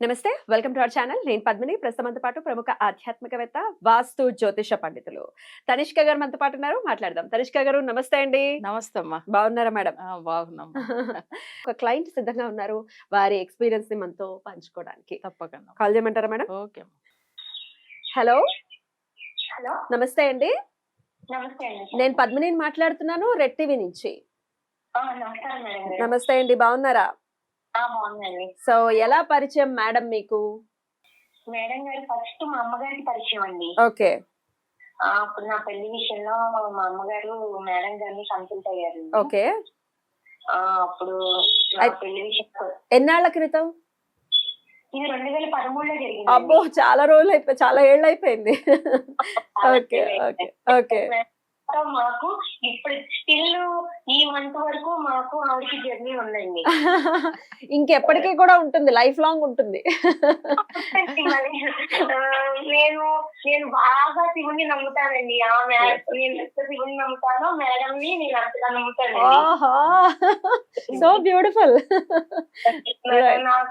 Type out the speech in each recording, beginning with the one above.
నమస్తే welcome to our channel. నేను పద్మిని. ప్రస్తుతంతో పాటు ప్రముఖ ఆధ్యాత్మికవేత్త వాస్తు జ్యోతిష పండితులు తనిష్క గారు మనతో పాటు ఉన్నారు. మాట్లాడదాం. తనిష్క గారు నమస్తే అండి. నమస్తే అమ్మా. బాగున్నారా మేడం? బాగున్నాం. ఒక క్లయింట్ సిద్ధంగా ఉన్నారు వారి ఎక్స్పీరియన్స్ని మనతో పంచుకోవడానికి. తప్పకుండా కాల్ చేయమంటారా మేడం? ఓకే. హలో. హలో. నమస్తే అండి. నమస్తే అండి. నేను పద్మిని మాట్లాడుతున్నాను రెడ్ టీవీ నుంచి. ఆ, నమస్కారం మేడం గారు. నమస్తే అండి. బాగున్నారా? బాగుందండి. సో ఎలా పరిచయం మేడం మీకు? మేడం గారు ఫస్ట్ మా అమ్మగారికి పరిచయం అండి. ఓకే. అప్పుడు నా పెళ్ళి విషయంలో మా అమ్మగారు మేడం గారిని కన్సల్ట్ అయ్యారు. ఓకే. అప్పుడు నా పెళ్ళి విషయం ఎన్నాళ్ళ క్రితం? ఇది రెండు వేల పదమూడులో అబ్బో జరిగింది చాలా రోజులు అయిపోయి చాలా ఏళ్ళు అయిపోయింది ఓకే ఓకే. ఓకే మాకు ఇప్పుడు స్టిల్ ఈ మంత్ వరకు మాకు ఆవిడకి జర్నీ ఉందండి. ఇంకెప్పటికీ కూడా ఉంటుంది లైఫ్ లాంగ్ ఉంటుంది. నేను నేను బాగా శివుని నమ్ముతానండి. ఆ నేను ఎంత శివుని నమ్ముతానో మేడం ని నేను అంతగా నమ్ముతానండి. ఆహా సో బ్యూటిఫుల్ Right. నా-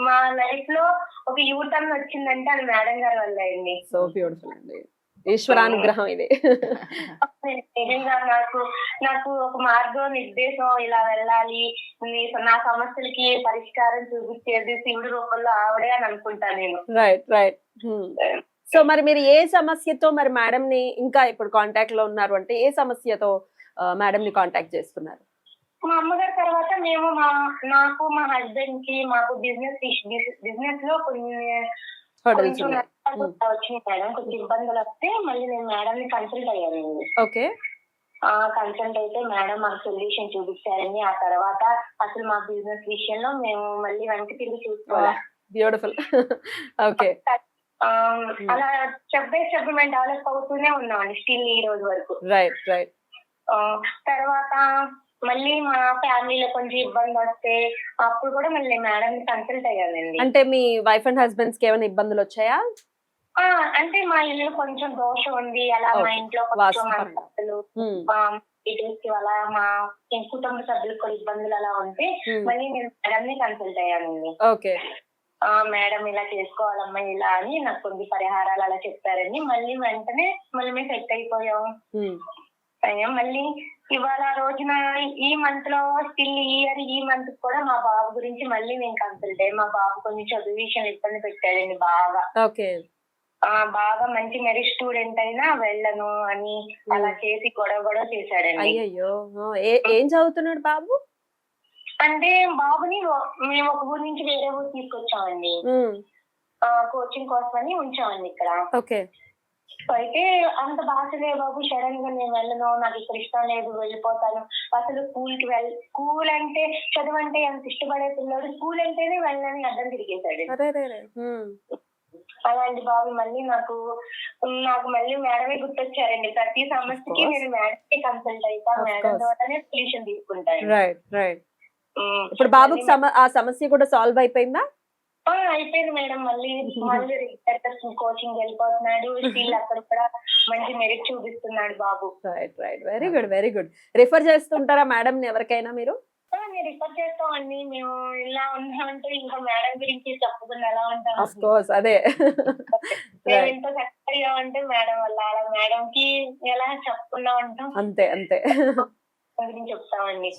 మా లైఫ్లో ఒక యూటర్న్ వచ్చిందంటే అది మేడం గారి వల్ల అండి. సో బ్యూటిఫుల్ అండి. ఈశ్వరానుగ్రహం ఇది. నిజంగా నాకు నాకు ఒక మార్గం నిర్దేశం ఇలా వెళ్ళాలి. నీ- సమస్యలకి పరిష్కారం చూపించేది శివుడి రూపంలో ఆవిడే అని అనుకుంటాను నేను. రైట్ రైట్ సో మరి మీరు ఏ సమస్యతో మరి మేడం ని ఇంకా ఇప్పుడు కాంటాక్ట్లో ఉన్నారు అంటే ఏ సమస్యతో మేడం ని కాంటాక్ట్ చేస్తున్నారు మా అమ్మగారి తర్వాత మేము మా నాకు మా హస్బెండ్కి మాకు బిజినెస్ బిజినెస్లో కొన్ని వచ్చినాయి మేడం. కొంచెం ఇబ్బందులు వస్తే మళ్ళీ నేను మేడం ని కన్సల్ట్ అయ్యానండి. ఓకే. ఆ కన్సల్ట్ అయితే మేడం మాకు సొల్యూషన్ చూపించారండి ఆ తర్వాత అసలు మా బిజినెస్ విషయంలో మేము మళ్ళీ వెనక్కి తిరిగి చూసుకోవాలి. Beautiful okay. అలా స్టెప్ బై స్టెప్ మేము డెవలప్ అవుతూనే ఉన్నామండి స్టిల్ ఈ రోజు వరకు. రైట్ రైట్ తర్వాత మళ్ళీ మా ఫ్యామిలీలో కొంచెం ఇబ్బంది వస్తే అప్పుడు కూడా మళ్ళీ మేడం కన్సల్ట్ అయ్యానండి. అంటే మీ వైఫ్ అండ్ హస్బెండ్స్కి ఏమైనా ఇబ్బందులు వచ్చాయా? అంటే మా ఇల్లు కొంచెం దోషం ఉంది అలా మా. ఇంట్లో కొంచెం వాస్తవం. మనస్పర్ధలు, Hmm. మా అలా కుటుంబ సభ్యులకు కూడా ఇబ్బందులు అలా ఉంటే Hmm. మళ్ళీ నేను మేడం ని కన్సల్ట్ అయ్యానండి ఓకే మేడం ఇలా చేసుకోవాలమ్మా ఇలా అని నాకు కొన్ని పరిహారాలు అలా చెప్పారండి మళ్ళీ వెంటనే మళ్ళీ మేము సెట్ అయిపోయాం Hmm. మళ్ళీ ఇవాళ రోజున ఈ మంత్లో స్టిల్ ఈ ఇయర్ ఈ మంత్ కూడా మా బాబు గురించి మళ్ళీ నేను కన్సల్ట్ అయ్యి మా బాబు కొంచెం చదువు విషయం ఇబ్బంది పెట్టాడండి బాగా ఓకే బాగా మంచి మెరిట్ స్టూడెంట్ అయినా వెళ్ళను అని అలా చేసి గొడవ గొడవ చేశాడండి. అయ్యయ్యో. ఆ, ఏ- చదువుతున్నాడు బాబు? అంటే బాబుని మేము ఒక ఊరు నుంచి వేరే ఊరు తీసుకొచ్చామండి. కోచింగ్ కోసమని ఉంచామండి ఇక్కడ. ఓకే. అయితే అంత భాషలే బాబు సడన్గా నేను వెళ్ళను నాకు ఇక్కడ ఇష్టం లేదు వెళ్ళిపోతాను. అసలు స్కూల్కి వెళ్ళ స్కూల్ అంటే చదువు అంటే ఎంత ఇష్టపడే పిల్లడు స్కూల్ అంటేనే వెళ్ళని అడ్డం తిరిగేశాడు. అలాంటి బాబు మళ్ళీ నాకు నాకు మళ్ళీ మేడమే గుర్తొచ్చారండి. ప్రతి సమస్యకి. నేను మేడమే కన్సల్ట్ అవుతా మేడం. ద్వారానే సొల్యూషన్ తీసుకుంటాను. Right right um. ఇప్పుడు బాబుకి ఆ సమస్య కూడా సాల్వ్ అయిపోయిందా? అయిపోయింది మేడం మళ్ళీ మళ్ళీ కోచింగ్ వెళ్ళిపోతున్నాడు. స్టిల్ అక్కడ కూడా మంచి మెరిట్ చూపిస్తున్నాడు బాబు. Right right very good very good refer చేస్తుంటారా మేడం ఎవరికైనా మీరు? రిఫర్ చేస్తామండి మేము ఇలా ఉన్నామంటే ఇంకా మేడం గురించి చెప్పకుండా ఎలా ఉంటాం కోర్స్ అదే. మేము సక్సెస్ అయ్యామంటే మేడం వల్ల అలా మేడం కి ఎలా చెప్పకుండా ఉంటాం? అంతే అంతే.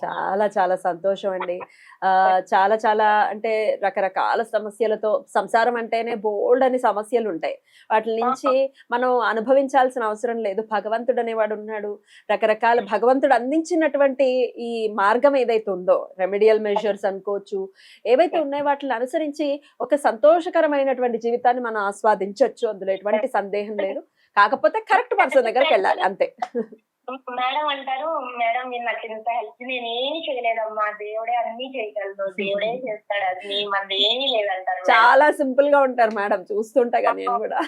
చాలా చాలా సంతోషం అండి ఆ చాలా చాలా అంటే రకరకాల సమస్యలతో సంసారం అంటేనే బోల్డ్ అని సమస్యలు ఉంటాయి వాటి నుంచి మనం అనుభవించాల్సిన అవసరం లేదు. భగవంతుడు అనేవాడు ఉన్నాడు రకరకాల భగవంతుడు అందించినటువంటి ఈ మార్గం ఏదైతే ఉందో రెమెడియల్ మెజర్స్ అనుకోవచ్చు ఏవైతే ఉన్నాయో వాటిని అనుసరించి ఒక సంతోషకరమైనటువంటి జీవితాన్ని మనం ఆస్వాదించవచ్చు అందులో ఎటువంటి సందేహం లేదు. కాకపోతే కరెక్ట్ పర్సన్ దగ్గరికి వెళ్ళాలి అంతే. మేడం అంటారు మేడం మీరు నాకు ఇంత హెల్ప్ నేను ఏమీ చేయలేదమ్మా. దేవుడే అన్ని చేయగలదు దేవుడే చేస్తాడు. అది నీ మనది ఏమీ లేదంటారు. చాలా సింపుల్గా ఉంటారు మేడం. చూస్తుంటా కదా నేను కూడా.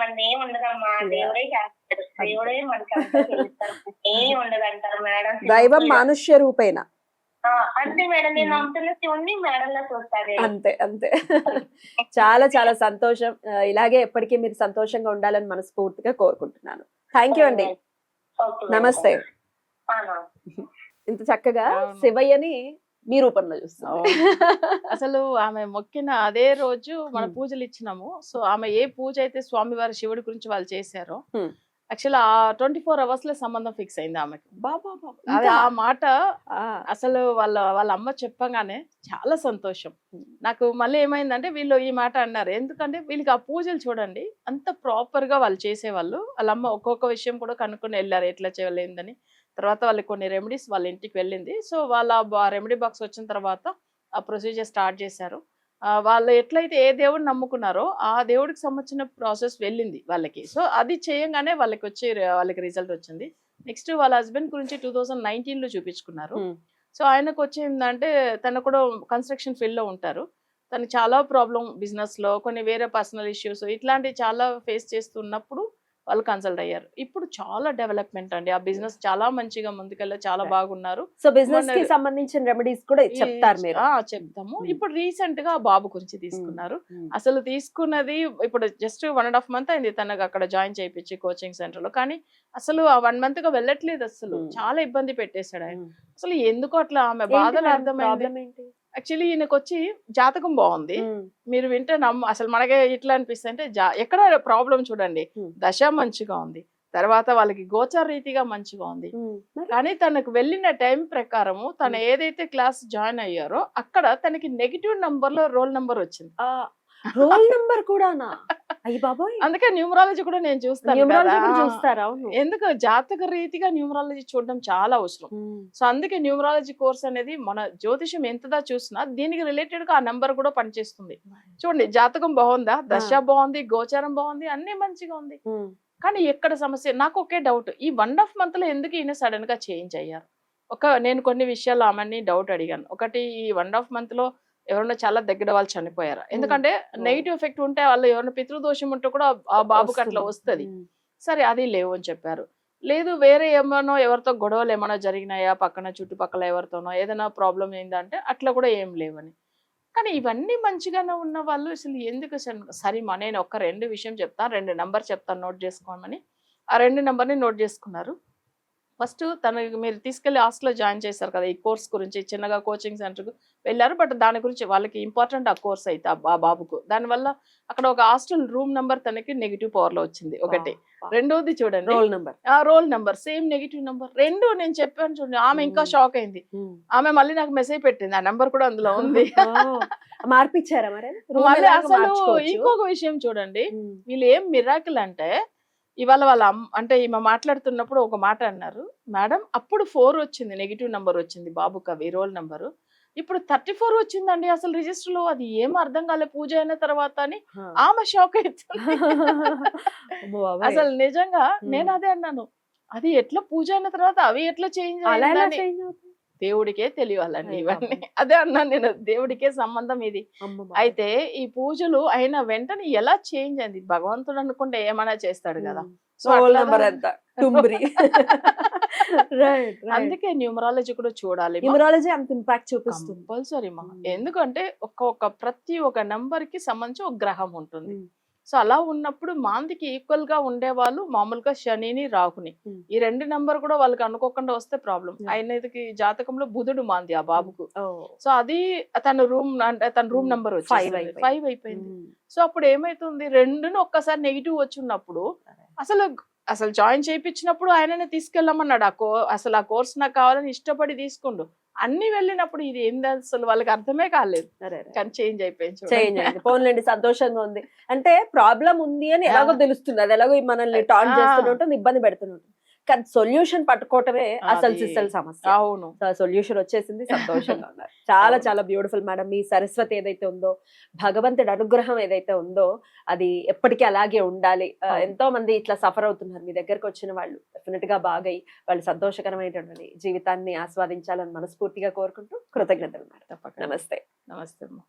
మనది ఏమి ఉండదమ్మా. దేవుడే చేస్తాడు. దేవుడే మనకి ఏమి ఉండదు అంటారు మేడం. దైవం మానుష్య రూపేణ. అంతే మేడం. నేను నమ్ముతున్న శివుణ్ణి మేడం లో చూస్తాను అంతే అంతే. చాలా చాలా సంతోషం. ఇలాగే ఎప్పటికీ మీరు సంతోషంగా ఉండాలని మనస్ఫూర్తిగా కోరుకుంటున్నాను. థ్యాంక్ యూ అండి. నమస్తే. ఇంత చక్కగా. శివయ్యని మీ రూపంలో చూస్తుంది అసలు ఆమె మొక్కిన అదే రోజు మన. పూజలు ఇచ్చినాము సో ఆమె ఏ పూజ అయితే స్వామివారి శివుడి గురించి వాళ్ళు చేశారో. యాక్చువల్ ఆ ట్వంటీ ఫోర్ అవర్స్లో సంబంధం ఫిక్స్ అయింది ఆమెకి. బాబా అది ఆ మాట అసలు వాళ్ళ వాళ్ళ అమ్మ చెప్పగానే చాలా సంతోషం. నాకు మళ్ళీ ఏమైందంటే వీళ్ళు ఈ మాట అన్నారు. ఎందుకంటే వీళ్ళకి ఆ పూజలు చూడండి అంత ప్రాపర్గా వాళ్ళు చేసేవాళ్ళు. వాళ్ళ అమ్మ ఒక్కొక్క విషయం కూడా కనుక్కొని వెళ్ళారు ఎట్లా చేయలేదని. తర్వాత వాళ్ళకి కొన్ని రెమెడీస్ వాళ్ళ ఇంటికి వెళ్ళింది. సో వాళ్ళ రెమెడీ బాక్స్ వచ్చిన తర్వాత ఆ ప్రొసీజర్ స్టార్ట్ చేశారు. వాళ్ళు ఎట్లయితే ఏ దేవుడిని నమ్ముకున్నారో ఆ దేవుడికి సంబంధించిన ప్రాసెస్ వెళ్ళింది వాళ్ళకి. సో అది చేయంగానే వాళ్ళకి వచ్చి వాళ్ళకి రిజల్ట్ వచ్చింది. నెక్స్ట్ వాళ్ళ హస్బెండ్ గురించి టూ థౌజండ్ నైన్టీన్లో చూపించుకున్నారు. సో ఆయనకు వచ్చిందంటే తను కూడా కన్స్ట్రక్షన్ ఫీల్డ్లో ఉంటారు. తను చాలా ప్రాబ్లం బిజినెస్లో కొన్ని వేరే పర్సనల్ ఇష్యూస్ ఇట్లాంటివి చాలా ఫేస్ చేస్తున్నప్పుడు వాళ్ళు కన్సల్ట్ అయ్యారు. ఇప్పుడు చాలా డెవలప్మెంట్ అండి. ఆ బిజినెస్ చాలా మంచిగా ముందుకెళ్ళి చాలా. బాగున్నారు. సో బిజినెస్కి సంబంధించిన రెమెడీస్ కూడా చెప్తారు మీరు. చెప్తాము. Hmm. ఇప్పుడు రీసెంట్గా బాబు గురించి తీసుకున్నారు. ఉమ్. అసలు తీసుకున్నది ఇప్పుడు just one and half month అయింది తనకు అక్కడ జాయిన్ చేయించి కోచింగ్ సెంటర్లో. కానీ అసలు ఆ వన్ మంత్గా వెళ్ళట్లేదు అసలు. Hmm. చాలా ఇబ్బంది పెట్టేశాడు ఆయన. అసలు ఎందుకు అట్లా ఆమె బాధలు అర్థమైంది? యాక్చువల్లీ ఈయనకు వచ్చి జాతకం బాగుంది. మీరు వింటే నమ్మ అసలు మనకే ఇట్లా అనిపిస్తుంది అంటే జా ఎక్కడ ప్రాబ్లం చూడండి. దశ మంచిగా ఉంది. తర్వాత వాళ్ళకి గోచర రీతిగా మంచిగా ఉంది? కానీ తనకు వెళ్ళిన టైం ప్రకారము తను ఏదైతే క్లాస్ జాయిన్ అయ్యారో అక్కడ తనకి నెగిటివ్ నంబర్లో రోల్ నంబర్ వచ్చింది. రోల్ నంబర్ కూడానా? అందుకే న్యూమరాలజీ కూడా నేను చూస్తాను ఎందుకు? జాతక రీతిగా న్యూమరాలజీ చూడడం చాలా అవసరం. సో అందుకే న్యూమరాలజీ కోర్స్ అనేది మన జ్యోతిషం ఎంతదా చూసినా దీనికి రిలేటెడ్గా ఆ నెంబర్ కూడా పనిచేస్తుంది. చూడండి జాతకం బాగుందా? దశ బాగుంది గోచారం బాగుంది అన్ని మంచిగా ఉంది. కానీ ఎక్కడ సమస్య? నాకు ఒకే డౌట్. ఈ వన్ హాఫ్ మంత్లో ఎందుకు ఈయన సడన్గా చేంజ్ అయ్యారు? ఒక నేను కొన్ని విషయాలు ఆమెని డౌట్ అడిగాను. ఒకటి ఈ వన్ హాఫ్ మంత్లో ఎవరైనా చాలా దగ్గర వాళ్ళు చనిపోయారు? ఎందుకంటే నెగిటివ్ ఎఫెక్ట్ ఉంటే వాళ్ళు ఎవరైనా పితృదోషం ఉంటే కూడా ఆ బాబుకి అట్లా వస్తుంది. సరే అది లేవు అని చెప్పారు. లేదు వేరే ఏమనో ఎవరితో గొడవలు ఏమైనా జరిగినాయా? పక్కన చుట్టుపక్కల ఎవరితోనో ఏదైనా ప్రాబ్లం ఏందంటే అట్లా కూడా ఏం లేవని. కానీ ఇవన్నీ మంచిగానే ఉన్న వాళ్ళు అసలు ఎందుకు అసలు సరే మా నేను ఒక రెండు విషయం చెప్తాను రెండు నెంబర్ చెప్తాను నోట్ చేసుకోమని. ఆ రెండు నెంబర్ని నోట్ చేసుకున్నారు. ఫస్ట్ తను మీరు తీసుకెళ్ళి హాస్టల్లో జాయిన్ చేశారు కదా ఈ కోర్స్ గురించి చిన్నగా కోచింగ్ సెంటర్కు వెళ్ళారు. బట్ దాని గురించి వాళ్ళకి ఇంపార్టెంట్ ఆ కోర్స్ అయితే ఆ బాబుకు. దానివల్ల అక్కడ ఒక హాస్టల్ రూమ్ నెంబర్ తనకి నెగిటివ్ పవర్లో వచ్చింది. ఒకటి. రెండోది చూడండి. Roll number. ఆ roll number same negative number. రెండు నేను చెప్పాను చూడండి. ఆమె ఇంకా. షాక్ అయింది. ఆమె మళ్ళీ నాకు మెసేజ్ పెట్టింది. ఆ నెంబర్ కూడా అందులో ఉంది. మార్పిచ్చారా మరి? అసలు. ఇంకొక విషయం చూడంండి. వీళ్ళు ఏం మిరాకిల్ అంటే ఇవాళ వాళ్ళ అంటే ఈమె మాట్లాడుతున్నప్పుడు ఒక మాట అన్నారు మేడం అప్పుడు ఫోర్ వచ్చింది నెగిటివ్ నెంబర్ వచ్చింది బాబు కవి రోల్ నెంబర్ ఇప్పుడు థర్టీ ఫోర్ వచ్చిందండి అసలు రిజిస్టర్లో అది ఏం అర్థం కాలే పూజ అయిన తర్వాత అని. ఆమె షాక్ అవుతుంది. అసలు నిజంగా. నేను అదే అన్నాను అది ఎట్లా పూజ అయిన తర్వాత అవి ఎట్లా చేంజ్ అలా దేవుడికే తెలియాలండి ఇవన్నీ. అదే అన్నాను నేను దేవుడికే సంబంధం ఇది. అయితే ఈ పూజలు అయిన వెంటనే ఎలా చేంజ్ అయింది? భగవంతుడు అనుకుంటే ఏమైనా చేస్తాడు కదా. సో నంబర్ ఎంత? అందుకే న్యూమరాలజీ కూడా చూడాలి. న్యూమరాలజీ అంత ఇంపాక్ట్ చూపిస్తుంది. కంపల్సరీ మా. ఎందుకంటే ఒక్కొక్క ప్రతి ఒక్క నంబర్కి సంబంధించి ఒక గ్రహం ఉంటుంది. సో అలా ఉన్నప్పుడు మాందికి ఈక్వల్గా ఉండేవాళ్ళు మామూలుగా శనిని రాహుని. ఈ రెండు నంబర్ కూడా వాళ్ళకి అనుకోకుండా వస్తే ప్రాబ్లం. ఆయనకి జాతకంలో బుధుడు మాంది ఆ బాబుకు. సో అది తన రూమ్ అంటే తన రూమ్. నంబర్ వచ్చి. ఫైవ్ అయిపోయింది. సో అప్పుడు ఏమైతుంది రెండును ఒక్కసారి నెగిటివ్ వచ్చినప్పుడు అసలు అసలు జాయిన్ చేయించినప్పుడు ఆయననే తీసుకెళ్ళమన్నాడు. ఆ కో అసలు ఆ కోర్స్ నాకు కావాలని ఇష్టపడి తీసుకుండు. అన్ని వెళ్ళినప్పుడు ఇది ఏంది అసలు వాళ్ళకి అర్థమే కాలేదు. కానీ చేంజ్ అయిపోయింది. చేంజ్ పోన్లేండి సంతోషంగా ఉంది. అంటే ప్రాబ్లం ఉంది అని ఎలాగో తెలుస్తుంది అది ఎలాగో మనల్ని టాన్. చేస్తూనే ఉంటుంది ఇబ్బంది పెడుతూనే ఉంటుంది. కానీ సొల్యూషన్ పట్టుకోవటమే అసలు సిస్టల్ సమస్య. అవును. సొల్యూషన్ వచ్చేసింది సంతోషంగా ఉన్నారు. చాలా. చాలా బ్యూటిఫుల్ మేడం. మీ సరస్వతి ఏదైతే ఉందో భగవంతుడి అనుగ్రహం ఏదైతే ఉందో అది ఎప్పటికీ అలాగే ఉండాలి. ఎంతో మంది ఇట్లా సఫర్ అవుతున్నారు. మీ దగ్గరకు వచ్చిన వాళ్ళు డెఫినెట్గా బాగై వాళ్ళు సంతోషకరమైనటువంటి జీవితాన్ని ఆస్వాదించాలని మనస్ఫూర్తిగా కోరుకుంటూ కృతజ్ఞతలు మేడం. నమస్తే. నమస్తే అమ్మా.